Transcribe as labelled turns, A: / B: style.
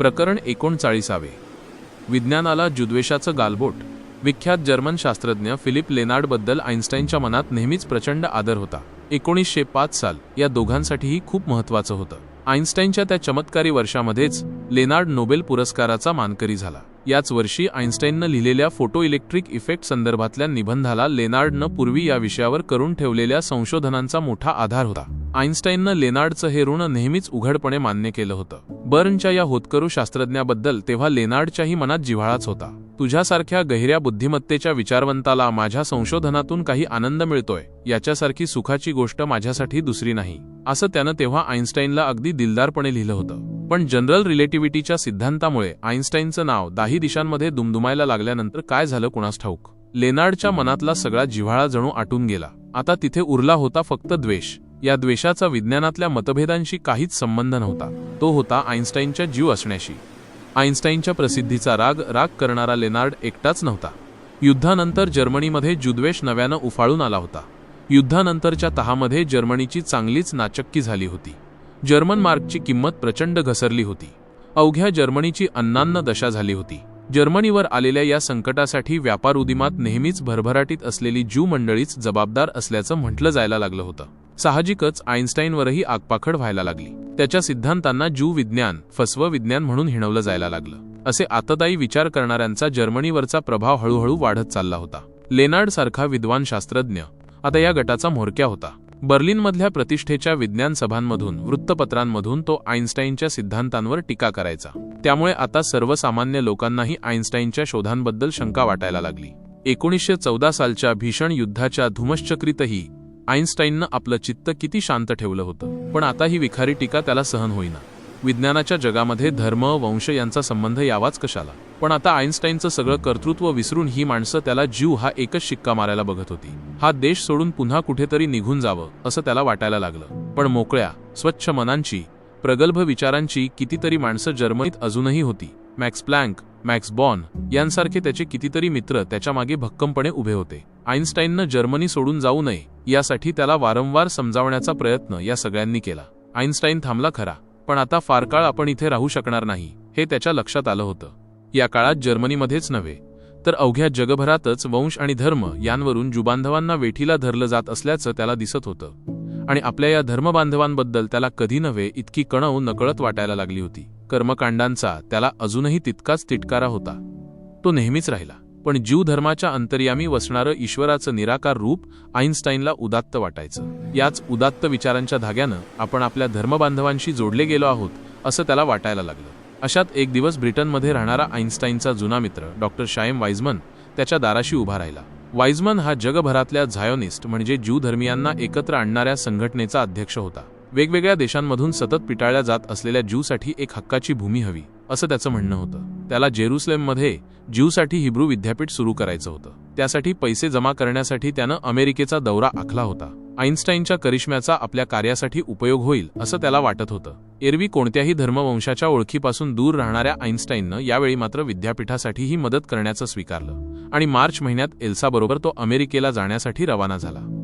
A: प्रकरण एकोणचाळीसावे. विज्ञानाला जुद्वेषाचं गालबोट. विख्यात जर्मन शास्त्रज्ञ फिलिप लेनार्डबद्दल आईन्स्टाईनच्या मनात नेहमीच प्रचंड आदर होता. एकोणीसशे पाच साल या दोघांसाठीही खूप महत्त्वाचं होतं. आईन्स्टाईनच्या त्या चमत्कारी वर्षामध्येच लेनार्ड नोबेल पुरस्काराचा मानकरी झाला. याच वर्षी आईन्स्टाईननं लिहिलेल्या फोटो इलेक्ट्रिक इफेक्ट संदर्भातल्या निबंधाला लेनार्डनं पूर्वी या विषयावर करून ठेवलेल्या संशोधनांचा मोठा आधार होता. आईन्स्टाईननं लेनार्डचं हे ऋण नेहमीच उघडपणे मान्य केलं होतं. बर्नच्या या होतकरू शास्त्रज्ञाबद्दल तेव्हा लेनार्डच्याही मनात जिव्हाळाच होता. तुझ्यासारख्या गहिऱ्या बुद्धिमत्तेच्या विचारवंताला माझ्या संशोधनातून काही आनंद मिळतोय याच्यासारखी सुखाची गोष्ट माझ्यासाठी दुसरी नाही असं त्यानं तेव्हा आईन्स्टाईनला अगदी दिलदारपणे लिहिलं होतं. पण जनरल रिलेटिव्हिटीच्या सिद्धांतामुळे आईन्स्टाईनचं नाव दाही दिशांमध्ये दुमदुमायला लागल्यानंतर काय झालं कुणास ठाऊक? लेनार्डच्या मनातला सगळा जिव्हाळा जणू आटून गेला. आता तिथे उरला होता फक्त द्वेष. या द्वेषाचा विज्ञानातल्या मतभेदांशी काहीच संबंध नव्हता. तो होता आईन्स्टाईनच्या जीव असण्याशी. आईन्स्टाईनच्या प्रसिद्धीचा राग राग करणारा लेनार्ड एकटाच नव्हता. युद्धानंतर जर्मनीमध्ये जुद्वेष नव्यानं उफाळून आला होता. युद्धानंतरच्या तहामध्ये जर्मनीची चांगलीच नाचक्की झाली होती. जर्मन मार्कची किंमत प्रचंड घसरली होती. अवघ्या जर्मनीची अन्नान्न दशा झाली होती. जर्मनीवर आलेल्या या संकटासाठी व्यापार उदिमात नेहमीच भरभराटीत असलेली ज्यू मंडळीच जबाबदार असल्याचं म्हटलं जायला लागलं होतं. साहजिकच आईन्स्टाईनवरही आगपाखड व्हायला लागली. त्याच्या सिद्धांतांना ज्यू विज्ञान फसव विज्ञान म्हणून हिणवलं जायला लागलं. असे आतताई विचार करणाऱ्यांचा जर्मनीवरचा प्रभाव हळूहळू वाढत चालला होता. लेनार्ड सारखा विद्वान शास्त्रज्ञ आता या गटाचा म्होरक्या होता. बर्लिनमधल्या प्रतिष्ठेच्या विज्ञान सभांमधून वृत्तपत्रांमधून तो आईन्स्टाईनच्या सिद्धांतांवर टीका करायचा. त्यामुळे आता सर्वसामान्य लोकांनाही आईन्स्टाईनच्या शोधांबद्दल शंका वाटायला लागली. एकोणीसशे चौदा सालच्या भीषण युद्धाच्या धुमश्चक्रीतही आईन्स्टाईननं आपलं चित्त किती शांत ठेवलं होतं. पण आता ही विखारी टीका त्याला सहन होईना. विज्ञानाच्या जगामध्ये धर्म वंश यांचा संबंध यावाच कशाला? पण आता आईन्स्टाईनचं सगळं कर्तृत्व विसरून ही माणसं त्याला जीव हा एकच शिक्का मारायला बघत होती. हा देश सोडून पुन्हा कुठेतरी निघून जावं असं त्याला वाटायला लागलं. पण मोकळ्या स्वच्छ मनांची प्रगल्भ विचारांची कितीतरी माणसं जर्मनीत अजूनही होती. मॅक्स प्लँक मॅक्स बॉन यांसारखे त्याचे कितीतरी मित्र त्याच्यामागे भक्कमपणे उभे होते. आईन्स्टाईननं जर्मनी सोडून जाऊ नये यासाठी त्याला वारंवार समजावण्याचा प्रयत्न या सगळ्यांनी केला. आईन्स्टाईन थांबला खरा पण आता फार काळ आपण इथे राहू शकणार नाही हे त्याच्या लक्षात आलं होतं. या काळात जर्मनीमध्येच नव्हे तर अवघ्या जगभरातच वंश आणि धर्म यांवरून जुबांधवांना वेठीला धरलं जात असल्याचं त्याला दिसत होतं. आणि आपल्या या धर्मबांधवांबद्दल त्याला कधी नव्हे इतकी कणव नकळत वाटायला लागली होती. कर्मकांडांचा त्याला अजूनही तितकाच तिटकारा होता. तो नेहमीच राहिला पण जीव धर्माच्या अंतर्यामी वसणारं ईश्वराचं निराकार रूप आईन्स्टाईनला उदात्त वाटायचं. याच उदात्त विचारांच्या धाग्यानं आपण आपल्या धर्मबांधवांशी जोडले गेलो आहोत असं त्याला वाटायला लागलं. अशात एक दिवस ब्रिटनमध्ये राहणारा आईन्स्टाईनचा जुना मित्र डॉक्टर शायम वाईजमन त्याच्या दाराशी उभा राहिला. वाईजमन हा जगभरातल्या झायोनिस्ट म्हणजे ज्यू धर्मियांना एकत्र आणणाऱ्या संघटनेचा अध्यक्ष होता. वेगवेगळ्या देशांमधून सतत पिटाळल्या जात असलेल्या ज्यूसाठी एक हक्काची भूमी हवी असं त्याचं म्हणणं होतं. त्याला जेरुसलेममध्ये ज्यूसाठी हिब्रू विद्यापीठ सुरू करायचं होतं. त्यासाठी पैसे जमा करण्यासाठी त्यानं अमेरिकेचा दौरा आखला होता. आईन्स्टाईनच्या करिश्म्याचा आपल्या कार्यासाठी उपयोग होईल असं त्याला वाटत होतं. एरवी कोणत्याही धर्मवंशाच्या ओळखीपासून दूर राहणाऱ्या आईन्स्टाईननं यावेळी मात्र विद्यापीठासाठीही मदत करण्याचं स्वीकारलं. आणि मार्च महिन्यात एल्साबरोबर तो अमेरिकेला जाण्यासाठी रवाना झाला.